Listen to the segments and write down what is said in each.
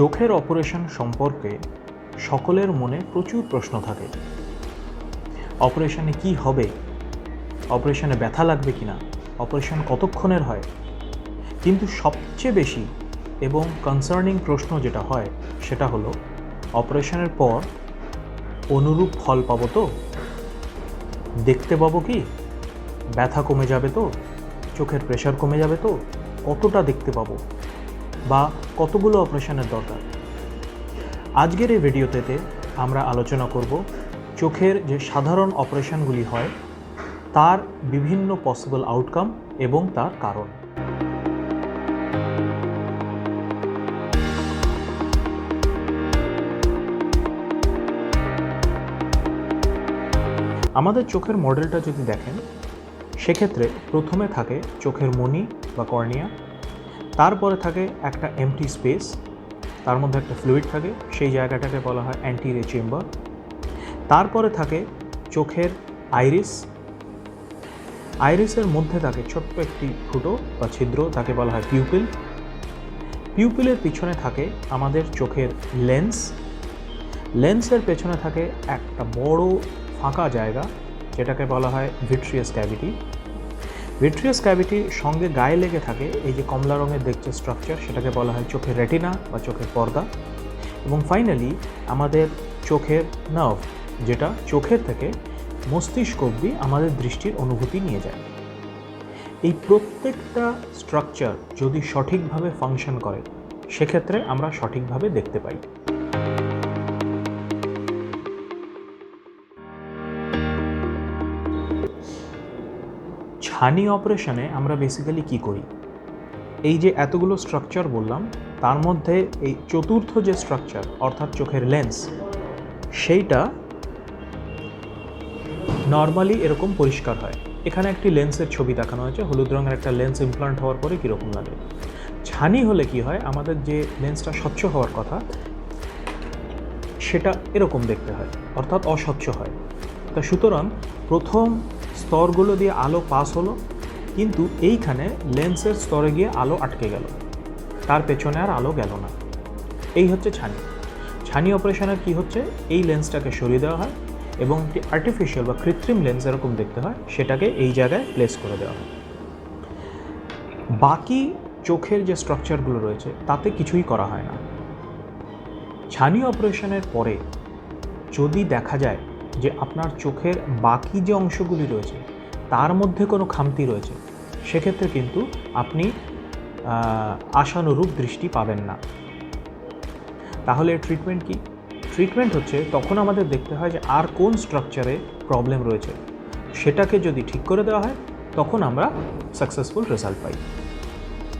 চোখের অপারেশন সম্পর্কে সকলের মনে প্রচুর প্রশ্ন থাকে। অপারেশনে কি হবে? অপারেশনে ব্যথা লাগবে কি না অপারেশন কতক্ষণের হয়? কিন্তু সবচেয়ে বেশি এবং কনসার্নিং প্রশ্ন যেটা হয়, সেটা হলো, অপারেশনের পর অনুরূপ ফল পাবো তো? দেখতে পাবো কি? ব্যথা কমে যাবে তো? চোখের প্রেশার কমে যাবে তো? কতটা দেখতে পাবো? বা কতগুলো অপারেশনের দরকার। আজকের এই ভিডিওতে আমরা আলোচনা করব চোখের যে সাধারণ অপারেশনগুলি হয়, তার বিভিন্ন পসিবল আউটকাম এবং তার কারণ। আমাদের চোখের মডেলটা যদি দেখেন, সেক্ষেত্রে প্রথমে থাকে চোখের মণি বা কর্নিয়া তারপরে থাকে একটা এমটি স্পেস তার মধ্যে একটা ফ্লুইড থাকে, সেই জায়গাটাকে বলা হয় অ্যান্টিরে চেম্বার তারপরে থাকে চোখের আইরিস আইরিসের মধ্যে থাকে ছোট্ট একটি ফুটো বা ছিদ্র, তাকে বলা হয় পিউপিল পিউপিলের পিছনে থাকে আমাদের চোখের লেন্স লেন্সের পেছনে থাকে একটা বড় ফাঁকা জায়গা, যেটাকে বলা হয় ভিট্রিয়াস ক্যাভিটি ভিট্রিয়াস ক্যাভিটির সঙ্গে গায়ে লেগে থাকে, এই যে কমলা রঙের দেখছে স্ট্রাকচার সেটাকে বলা হয় চোখের রেটিনা বা চোখের পর্দা। এবং ফাইনালি আমাদের চোখের নার্ভ যেটা চোখের থেকে মস্তিষ্ক অবধি আমাদের দৃষ্টির অনুভূতি নিয়ে যায়। এই প্রত্যেকটা স্ট্রাকচার যদি সঠিকভাবে ফাংশন করে, সেক্ষেত্রে আমরা সঠিকভাবে দেখতে পাই। ছানি অপারেশনে আমরা বেসিক্যালি কি করি? এই যে এতগুলো স্ট্রাকচার বললাম, তার মধ্যে এই চতুর্থ যে স্ট্রাকচার অর্থাৎ চোখের লেন্স সেইটা নর্মালি এরকম পরিষ্কার হয়। এখানে একটি লেন্সের ছবি দেখানো হয়েছে, হলুদ রঙের একটা লেন্স ইমপ্লান্ট হওয়ার পরে কীরকম লাগে। ছানি হলে কি হয়, আমাদের যে লেন্সটা স্বচ্ছ হওয়ার কথা, সেটা এরকম দেখতে হয়, অর্থাৎ অস্বচ্ছ হয়। তা সুতরাং প্রথম স্তরগুলো দিয়ে আলো পাস হলো, কিন্তু এইখানে লেন্সের স্তরে গিয়ে আলো আটকে গেল। তার পেছনে আর আলো গেল না। এই হচ্ছে ছানি। ছানি অপারেশনের কি হচ্ছে? এই লেন্সটাকে সরিয়ে দেওয়া হয় এবং একটি আর্টিফিশিয়াল বা কৃত্রিম লেন্স এরকম দেখতে হয়, সেটাকে এই জায়গায় প্লেস করে দেওয়া হয়। বাকি চোখের যে স্ট্রাকচারগুলো রয়েছে, তাতে কিছুই করা হয় না। ছানি অপারেশনের পরে যদি দেখা যায় যে আপনার চোখের বাকি যে অংশগুলি রয়েছে, তার মধ্যে কোনো খামতি রয়েছে, সেক্ষেত্রে কিন্তু আপনি আশানুরূপ দৃষ্টি পাবেন না। তাহলে ট্রিটমেন্ট কি? ট্রিটমেন্ট হচ্ছে তখন আমাদের দেখতে হয় যে আর কোন স্ট্রাকচারে প্রবলেম রয়েছে, সেটাকে যদি ঠিক করে দেওয়া হয়, তখন আমরা সাকসেসফুল রেজাল্ট পাই।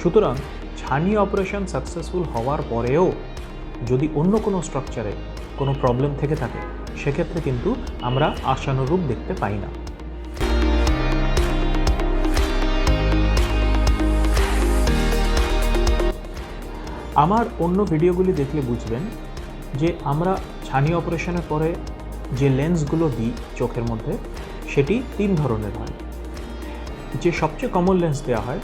সুতরাং ছানি অপারেশন সাকসেসফুল হওয়ার পরেও যদি অন্য কোনো স্ট্রাকচারে কোনো প্রবলেম থেকে থাকে সেক্ষেত্রে কিন্তু আমরা আশানুরূপ দেখতে পাই না। আমার অন্য ভিডিওগুলি দেখলে বুঝবেন যে আমরা ছানি অপারেশনের পরে যে লেন্সগুলো দিই চোখের মধ্যে, সেটি তিন ধরনের হয়। যে সবচেয়ে কমন লেন্স দেওয়া হয়,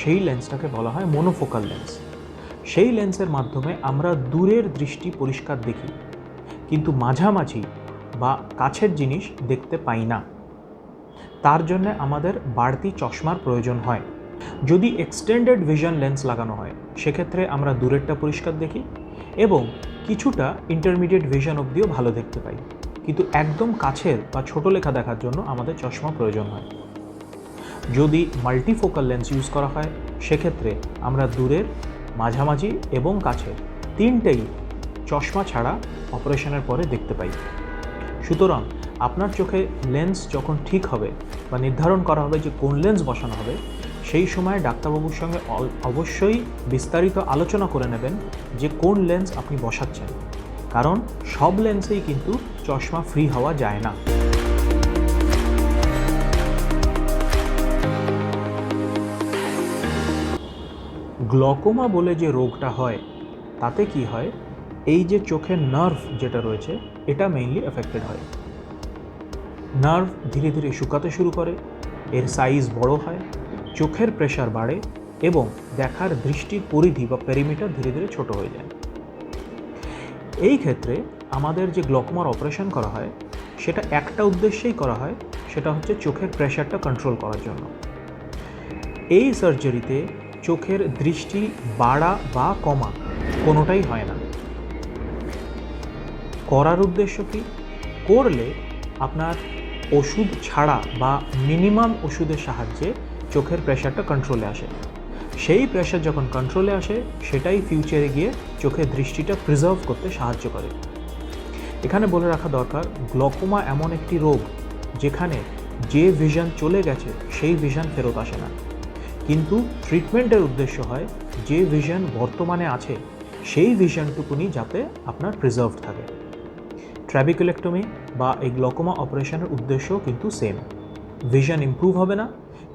সেই লেন্সটাকে বলা হয় মনোফোকাল লেন্স সেই লেন্সের মাধ্যমে আমরা দূরের দৃষ্টি পরিষ্কার দেখি। কিন্তু মাঝামাঝি বা কাছের জিনিস দেখতে পাই না। তার জন্য আমাদের বাড়তি চশমার প্রয়োজন হয়। যদি এক্সটেন্ডেড ভিশন লেন্স লাগানো হয়, সেক্ষেত্রে আমরা দূরেরটা পরিষ্কার দেখি এবং কিছুটা ইন্টারমিডিয়েট ভিশন অবধিও ভালো দেখতে পাই। কিন্তু একদম কাছের বা ছোট লেখা দেখার জন্য আমাদের চশমা প্রয়োজন হয়। যদি মাল্টিফোকাল লেন্স ইউজ করা হয়, সেক্ষেত্রে আমরা দূরের, মাঝামাঝি এবং কাছের তিনটেই চশমা ছাড়া অপারেশনের পরে দেখতে পাই। সুতরাং আপনার চোখে লেন্স যখন ঠিক হবে বা নির্ধারণ করা হবে যে কোন লেন্স বসানো হবে, সেই সময় ডাক্তারবাবুর সঙ্গে অবশ্যই বিস্তারিত আলোচনা করে নেবেন যে কোন লেন্স আপনি বসাচ্ছেন। কারণ সব লেন্সেই কিন্তু চশমা ফ্রি হওয়া যায় না। গ্লকোমা বলে যে রোগটা হয়, তাতে কি হয়? এই যে চোখের নার্ভ যেটা রয়েছে, এটা মেইনলি এফেক্টেড হয়। নার্ভ ধীরে ধীরে শুকাতে শুরু করে, এর সাইজ বড় হয়, চোখের প্রেশার বাড়ে এবং দেখার দৃষ্টির পরিধি বা পেরিমিটার ধীরে ধীরে ছোট হয়ে যায়। এই ক্ষেত্রে আমাদের যে গ্লকমার অপারেশন করা হয়, সেটা একটা উদ্দেশ্যেই করা হয়, সেটা হচ্ছে চোখের প্রেশারটা কন্ট্রোল করার জন্য। এই সার্জারিতে চোখের দৃষ্টি বাড়া বা কমা কোনোটাই হয় না। করার উদ্দেশ্য কি? করলে আপনার ওষুধ ছাড়া বা মিনিমাম ওষুধের সাহায্যে চোখের প্রেশারটা কন্ট্রোলে আসে। সেই প্রেশার যখন কন্ট্রোলে আসে, সেটাই ফিউচারে গিয়ে চোখের দৃষ্টিটা প্রিজার্ভ করতে সাহায্য করে। এখানে বলে রাখা দরকার গ্লকোমা এমন একটি রোগ যেখানে যে ভিশন চলে গেছে, সেই ভিশন ফেরত আসে না। কিন্তু ট্রিটমেন্টের উদ্দেশ্য হয়, যে ভিশন বর্তমানে আছে, সেই ভিশনটুকুনি যাতে আপনার প্রিজার্ভ থাকে। ট্র্যাবিকুলেক্টমি বা এই গ্লকোমা অপারেশনের উদ্দেশ্য কিন্তু সেম ভিশন ইমপ্রুভ হবে না,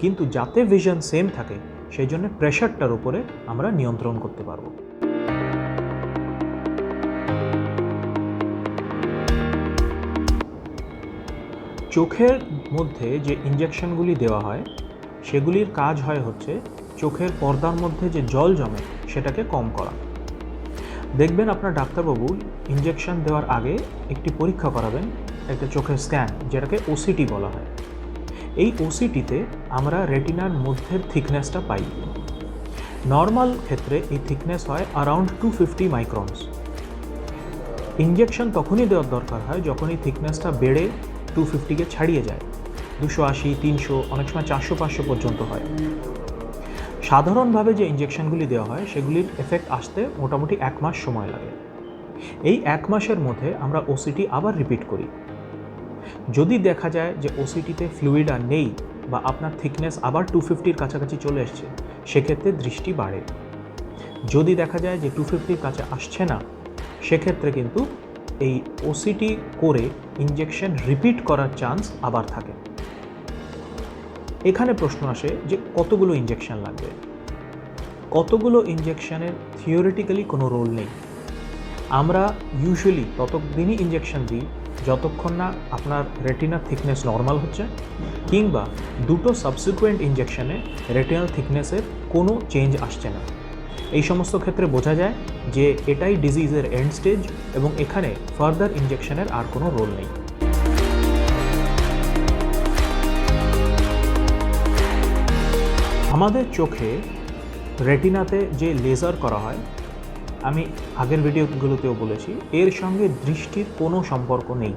কিন্তু যাতে ভিশন সেম থাকে, সেই জন্য প্রেশারটার উপরে আমরা নিয়ন্ত্রণ করতে পারব। চোখের মধ্যে যে ইঞ্জেকশনগুলি দেওয়া হয়, সেগুলির কাজ হয় হচ্ছে চোখের পর্দার মধ্যে যে জল জমে, সেটাকে কম করা। দেখবেন আপনার ডাক্তারবাবু ইঞ্জেকশন দেওয়ার আগে একটি পরীক্ষা করাবেন, একটা চোখের স্ক্যান যেটাকে ওসিটি বলা হয়। এই ওসিটিতে আমরা রেটিনার মধ্যের থিকনেসটা পাই। নর্মাল ক্ষেত্রে এই থিকনেস হয় around two fifty microns injection তখনই দেওয়ার দরকার হয় যখন এই থিকনেসটা বেড়ে টু ফিফটিকে ছাড়িয়ে যায়। দুশো আশি, তিনশো, অনেক সময় চারশো, পাঁচশো পর্যন্ত হয়। সাধারণভাবে যে ইঞ্জেকশনগুলি দেওয়া হয়, সেগুলির এফেক্ট আসতে মোটামুটি এক মাস সময় লাগে। এই এক মাসের মধ্যে আমরা ওসিটি আবার রিপিট করি। যদি দেখা যায় যে ওসিটিতে ফ্লুইড আর নেই বা আপনার থিকনেস আবার টু ফিফটির কাছাকাছি চলে এসছে, সেক্ষেত্রে দৃষ্টি বাড়ে। যদি দেখা যায় যে টু ফিফটির কাছে আসছে না, সেক্ষেত্রে কিন্তু এই ওসিটি করে ইঞ্জেকশন রিপিট করার চান্স আবার থাকে। এখানে প্রশ্ন আসে যে কতগুলো ইঞ্জেকশন লাগবে? কতগুলো ইঞ্জেকশনের থিওরিটিক্যালি কোনো রোল নেই? আমরা ইউজুয়ালি ততদিনই ইঞ্জেকশন দিই যতক্ষণ না আপনার রেটিনার থিকনেস নর্মাল হচ্ছে কিংবা দুটো সাবসিকুয়েন্ট ইঞ্জেকশনে রেটিনাল থিকনেসের কোনো চেঞ্জ আসছে না। এই সমস্ত ক্ষেত্রে বোঝা যায় যে এটাই ডিজিজের এন্ড স্টেজ এবং এখানে ফার্দার ইঞ্জেকশনের আর কোনো রোল নেই। আমাদের চোখে রেটিনাতে যে লেজার করা হয়, আমি আগের ভিডিওগুলোতেও বলেছি, এর সঙ্গে দৃষ্টির কোনো সম্পর্ক নেই।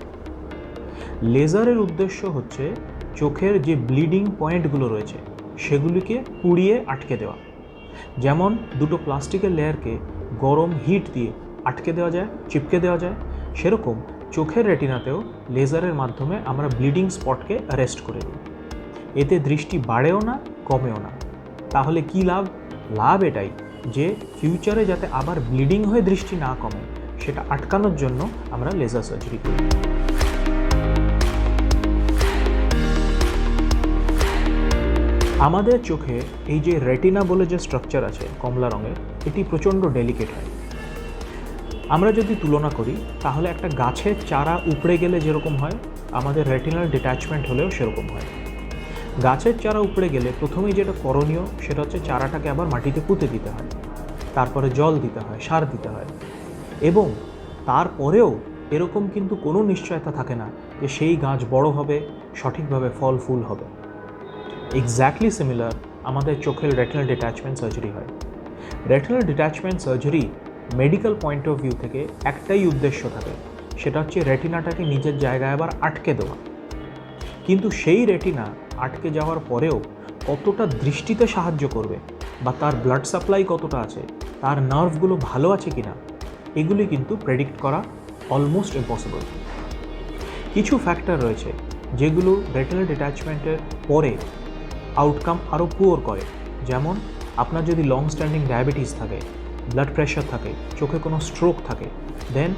লেজারের উদ্দেশ্য হচ্ছে চোখের যে ব্লিডিং পয়েন্টগুলো রয়েছে, সেগুলিকে পুড়িয়ে আটকে দেওয়া। যেমন দুটো প্লাস্টিকের লেয়ারকে গরম হিট দিয়ে আটকে দেওয়া যায়, চিপকে দেওয়া যায়, সেরকম চোখের রেটিনাতেও লেজারের মাধ্যমে আমরা ব্লিডিং স্পটকে অ্যারেস্ট করে দিই। এতে দৃষ্টি বাড়েও না, কমেও না। তাহলে কি লাভ? লাভ এটাই যে ফিউচারে যাতে আবার ব্লিডিং হয়ে দৃষ্টি না কমে, সেটা আটকানোর জন্য আমরা লেজার সার্জারি করি। আমাদের চোখে এই যে রেটিনা বলে যে স্ট্রাকচার আছে কমলা রঙের, এটি প্রচণ্ড ডেলিকেট হয়। আমরা যদি তুলনা করি, তাহলে একটা গাছের চারা উপড়ে গেলে যেরকম হয়, আমাদের রেটিনাল ডিট্যাচমেন্ট হলেও সেরকম হয়। গাছের চারা উপড়ে গেলে প্রথমেই যেটা করণীয়, সেটা হচ্ছে চারাটাকে আবার মাটিতে পুঁতে দিতে হয়। তারপরে জল দিতে হয়, সার দিতে হয়। এবং তারপরেও এরকম কিন্তু কোনো নিশ্চয়তা থাকে না যে সেই গাছ বড় হবে, সঠিকভাবে ফল ফুল হবে। এক্স্যাক্টলি সিমিলার আমাদের চোখের রেটিনাল ডিট্যাচমেন্ট সার্জারি হয়। Retinal detachment surgery medical point of view থেকে একটাই উদ্দেশ্য থাকে, সেটা হচ্ছে রেটিনাটাকে নিজের জায়গায় আবার আটকে দেওয়া। কিন্তু সেই রেটিনা আটকে যাওয়ার পরেও কতটা দৃষ্টিতে সাহায্য করবে বা তার ব্লাড সাপ্লাই কতটা আছে, তার নার্ভগুলো ভালো আছে কি না এগুলি কিন্তু প্রেডিক্ট করা অলমোস্ট ইম্পসিবল কিছু ফ্যাক্টর রয়েছে যেগুলো রেটিনাল ডিট্যাচমেন্টের পরে আউটকাম আরও পুয়ার করে। যেমন, আপনার যদি লং স্ট্যান্ডিং ডায়াবেটিস থাকে ব্লাড প্রেশার থাকে, চোখে কোনো স্ট্রোক থাকে দেন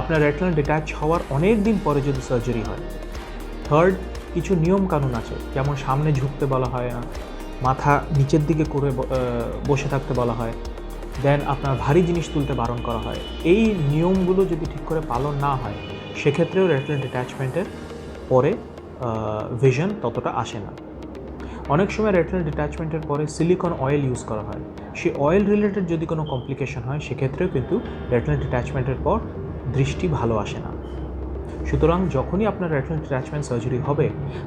আপনার রেটিনাল ডিট্যাচ হওয়ার অনেক দিন পরে যদি সার্জারি হয়। থার্ড কিছু নিয়ম কানুন আছে। যেমন সামনে ঝুঁকতে বলা হয় না, মাথা নিচের দিকে করে বসে থাকতে বলা হয়, দেন আপনার ভারী জিনিস তুলতে বারণ করা হয়। এই নিয়মগুলো যদি ঠিক করে পালন না হয়, সেক্ষেত্রেও রেটিনাল ডিট্যাচমেন্টের পরে ভিশন ততটা আসে না। অনেক সময় রেটিনাল ডিট্যাচমেন্টের পরে সিলিকন অয়েল ইউজ করা হয়। সেই অয়েল রিলেটেড যদি কোনো কমপ্লিকেশন হয়, সেক্ষেত্রেও কিন্তু রেটিনাল ডিট্যাচমেন্টের পর দৃষ্টি ভালো আসে না। সুতরাং যখনই আপনার রেটিনাল ডিট্যাচমেন্ট সার্জারি হবে,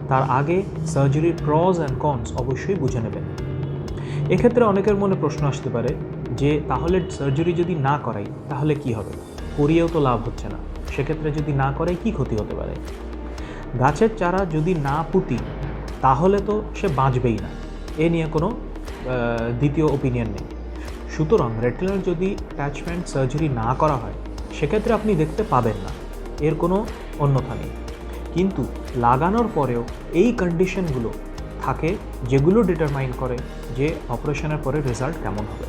তার আগে সার্জারির প্রজ অ্যান্ড কনস অবশ্যই বুঝে নেবেন। এক্ষেত্রে অনেকের মনে প্রশ্ন আসতে পারে যে, তাহলে সার্জারি যদি না করাই, তাহলে কি হবে? করিয়েও তো লাভ হচ্ছে না। সেক্ষেত্রে যদি না করাই কি ক্ষতি হতে পারে? গাছের চারা যদি না পুঁতি, তাহলে তো সে বাঁচবেই না। এ নিয়ে কোনো দ্বিতীয় ওপিনিয়ন নেই। সুতরাং রেটিনাল যদি অ্যাটাচমেন্ট সার্জারি না করা হয়, সেক্ষেত্রে আপনি দেখতে পাবেন না। এর কোনো অন্যথা নেই কিন্তু লাগানোর পরেও এই কন্ডিশনগুলো থাকে যেগুলো ডিটারমাইন করে যে অপারেশনের পরে রেজাল্ট কেমন হবে।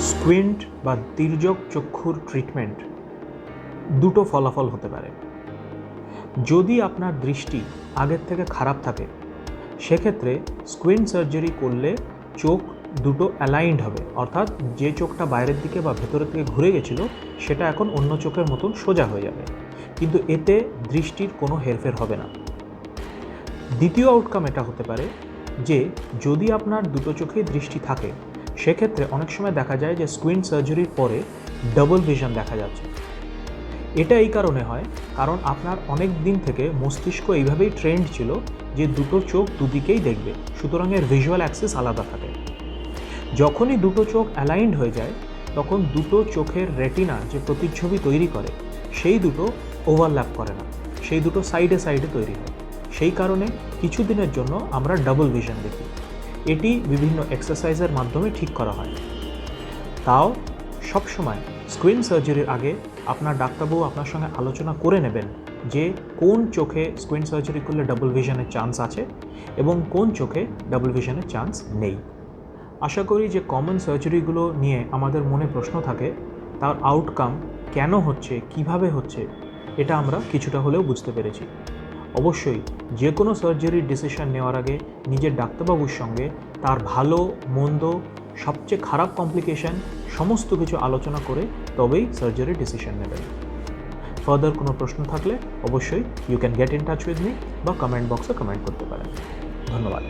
স্কুইন্ট বা তির্যক চক্ষুর ট্রিটমেন্ট দুটো ফলাফল হতে পারে। যদি আপনার দৃষ্টি আগের থেকে খারাপ থাকে, সেক্ষেত্রে স্কুইন্ট সার্জারি করলে চোখ দুটো অ্যালাইন্ড হবে। অর্থাৎ যে চোখটা বাইরের দিকে বা ভেতরের দিকে ঘুরে গেছিল, সেটা এখন অন্য চোখের মতন সোজা হয়ে যাবে। কিন্তু এতে দৃষ্টির কোনো হেরফের হবে না। দ্বিতীয় আউটকাম এটা হতে পারে যে, যদি আপনার দুটো চোখেই দৃষ্টি থাকে, সেক্ষেত্রে অনেক সময় দেখা যায় যে স্কুইন সার্জারির পরে ডাবল ভিশন দেখা যাচ্ছে। এটা এই কারণে হয় কারণ আপনার অনেক দিন থেকে মস্তিষ্ক এইভাবেই ট্রেন্ড ছিল যে, দুটো চোখ দুদিকেই দেখবে। সুতরাং এর ভিজুয়াল অ্যাক্সেস আলাদা থাকে। যখনই দুটো চোখ অ্যালাইন্ড হয়ে যায়, তখন দুটো চোখের রেটিনা যে প্রতিচ্ছবি তৈরি করে, সেই দুটো ওভারল্যাপ করে না। সেই দুটো সাইডে সাইডে তৈরি হয়। সেই কারণে কিছু দিনের জন্য আমরা ডাবল ভিশন দেখি। এটি বিভিন্ন এক্সারসাইজের মাধ্যমে ঠিক করা হয়। তাও সবসময় স্ক্রিন সার্জারির আগে আপনার ডাক্তারবাবু আপনার সঙ্গে আলোচনা করে নেবেন যে কোন চোখে স্ক্রিন সার্জারি করলে ডাবল ভিশনের চান্স আছে এবং কোন চোখে ডাবল ভিশনের চান্স নেই। আশা করি যে কমন সার্জারিগুলো নিয়ে আমাদের মনে প্রশ্ন থাকে, তার আউটকাম কেন হচ্ছে, কীভাবে হচ্ছে, এটা আমরা কিছুটা হলেও বুঝতে পেরেছি। অবশ্যই যে কোনো সার্জারির ডিসিশন নেওয়ার আগে নিজের ডাক্তারবাবুর সঙ্গে তার ভালো, মন্দ, সবচেয়ে খারাপ কমপ্লিকেশন সমস্ত কিছু আলোচনা করে তবেই সার্জারির ডিসিশন নেবেন। ফার্দার কোনো প্রশ্ন থাকলে অবশ্যই you can get in touch with me বা কমেন্ট বক্সে কমেন্ট করতে পারেন। ধন্যবাদ।